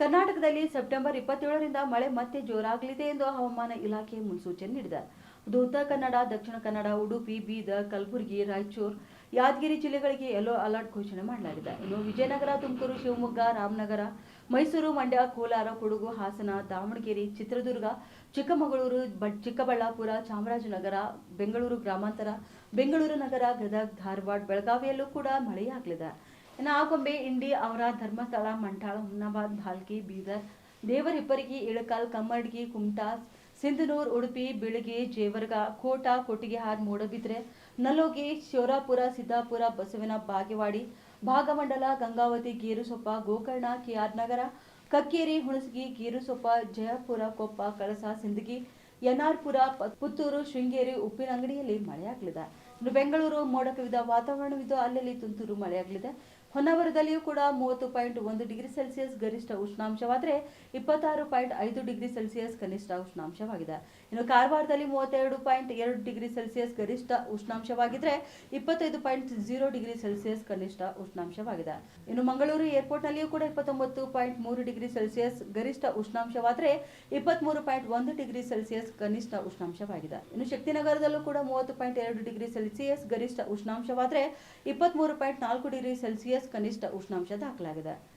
ಕರ್ನಾಟಕದಲ್ಲಿ ಸೆಪ್ಟೆಂಬರ್ ಇಪ್ಪತ್ತೇಳರಿಂದ ಮಳೆ ಮತ್ತೆ ಜೋರಾಗಲಿದೆ ಎಂದು ಹವಾಮಾನ ಇಲಾಖೆ ಮುನ್ಸೂಚನೆ ನೀಡಿದೆ. ಅದು ಉತ್ತರ ಕನ್ನಡ, ದಕ್ಷಿಣ ಕನ್ನಡ, ಉಡುಪಿ, ಬೀದರ್, ಕಲಬುರಗಿ, ರಾಯಚೂರು, ಯಾದಗಿರಿ ಜಿಲ್ಲೆಗಳಿಗೆ ಯೆಲ್ಲೋ ಅಲರ್ಟ್ ಘೋಷಣೆ ಮಾಡಲಾಗಿದೆ. ಇನ್ನು ವಿಜಯನಗರ, ತುಮಕೂರು, ಶಿವಮೊಗ್ಗ, ರಾಮನಗರ, ಮೈಸೂರು, ಮಂಡ್ಯ, ಕೋಲಾರ, ಕೊಡಗು, ಹಾಸನ, ದಾವಣಗೆರೆ, ಚಿತ್ರದುರ್ಗ, ಚಿಕ್ಕಮಗಳೂರು ಚಿಕ್ಕಬಳ್ಳಾಪುರ, ಚಾಮರಾಜನಗರ, ಬೆಂಗಳೂರು ಗ್ರಾಮಾಂತರ, ಬೆಂಗಳೂರು ನಗರ, ಗದಗ್, ಧಾರವಾಡ, ಬೆಳಗಾವಿಯಲ್ಲೂ ಕೂಡ ಮಳೆಯಾಗಲಿದೆ. ಇನ್ನು ಇಂಡಿ ಅವರ ಧರ್ಮಸ್ಥಳ, ಮಂಠಾಳ ಹುಮ್ನಾಬಾದ್ ಭಾಲ್ಕಿ, ಬೀದರ್, ದೇವರಿಬ್ಬರಿಗೆ ಇಳಕಲ್, ಕಮ್ಮಡ್ಗಿ, ಕುಮಟಾ, ಸಿಂಧನೂರ್, ಉಡುಪಿ, ಬಿಳಗಿ, ಜೇವರ್ಗ, ಕೋಟ, ಕೊಟ್ಟಿಗೆಹಾರ್, ಮೂಡಬಿದ್ರೆ, ನಲೋಗಿ, ಶಿವರಾಪುರ, ಸಿದ್ದಾಪುರ, ಬಸವನ ಬಾಗೇವಾಡಿ, ಭಾಗಮಂಡಲ, ಗಂಗಾವತಿ, ಗೇರುಸೊಪ್ಪ, ಗೋಕರ್ಣ, ಕೆಆರ್ ನಗರ, ಕಕ್ಕೇರಿ, ಹುಣಸಗಿ, ಗೇರುಸೊಪ್ಪ, ಜಯಪುರ, ಕೊಪ್ಪ, ಕಳಸ, ಸಿಂದಗಿ, ಎನ್ಆರ್ಪುರ ಪುತ್ತೂರು, ಶೃಂಗೇರಿ, ಉಪ್ಪಿನಂಗಡಿಯಲ್ಲಿ ಮಳೆಯಾಗಲಿದೆ. ಇನ್ನು ಬೆಂಗಳೂರು ಮೋಡ ಕವಿದ ವಾತಾವರಣವಿದ್ದು, ಅಲ್ಲಲ್ಲಿ ತುಂತುರು ಮಳೆಯಾಗಲಿದೆ. ಹೊನ್ನಾವರದಲ್ಲಿಯೂ ಕೂಡ ಮೂವತ್ತು ಪಾಯಿಂಟ್ ಒಂದು ಡಿಗ್ರಿ ಸೆಲ್ಸಿಯಸ್ ಗರಿಷ್ಠ ಉಷ್ಣಾಂಶವಾದರೆ ಇಪ್ಪತ್ತಾರು ಪಾಯಿಂಟ್ ಐದು ಡಿಗ್ರಿ ಸೆಲ್ಸಿಯಸ್ ಕನಿಷ್ಠ ಉಷ್ಣಾಂಶವಾಗಿದೆ. ಇನ್ನು ಕಾರವಾರದಲ್ಲಿ ಮೂವತ್ತೆರಡು ಪಾಯಿಂಟ್ ಎರಡು ಡಿಗ್ರಿ ಸೆಲ್ಸಿಯಸ್ ಗರಿಷ್ಠ ಉಷ್ಣಾಂಶವಾಗಿದ್ದರೆ ಇಪ್ಪತ್ತೈದು ಪಾಯಿಂಟ್ ಜೀರೋ ಡಿಗ್ರಿ ಸೆಲ್ಸಿಯಸ್ ಕನಿಷ್ಠ ಉಷ್ಣಾಂಶವಾಗಿದೆ. ಇನ್ನು ಮಂಗಳೂರು ಏರ್ಪೋರ್ಟ್ನಲ್ಲಿಯೂ ಕೂಡ ಇಪ್ಪತ್ತೊಂಬತ್ತು ಪಾಯಿಂಟ್ ಮೂರು ಡಿಗ್ರಿ ಸೆಲ್ಸಿಯಸ್ ಗರಿಷ್ಠ ಉಷ್ಣಾಂಶವಾದರೆ ಇಪ್ಪತ್ತ್ಮೂರು ಪಾಯಿಂಟ್ ಒಂದು ಡಿಗ್ರಿ ಸೆಲ್ಸಿಯಸ್ ಕನಿಷ್ಠ ಉಷ್ಣಾಂಶವಾಗಿದೆ. ಇನ್ನು ಶಕ್ತಿನಗರದಲ್ಲೂ ಕೂಡ ಮೂವತ್ತು ಪಾಯಿಂಟ್ ಎರಡು ಡಿಗ್ರಿ ಸೆಲ್ಸಿಯಸ್ ಗರಿಷ್ಠ ಉಷ್ಣಾಂಶವಾದರೆ ಇಪ್ಪತ್ತ್ಮೂರು ಪಾಯಿಂಟ್ ನಾಲ್ಕು ಡಿಗ್ರಿ ಸೆಲ್ಸಿಯಸ್ ಕನಿಷ್ಠ ಉಷ್ಣಾಂಶ ದಾಖಲಾಗಿದೆ.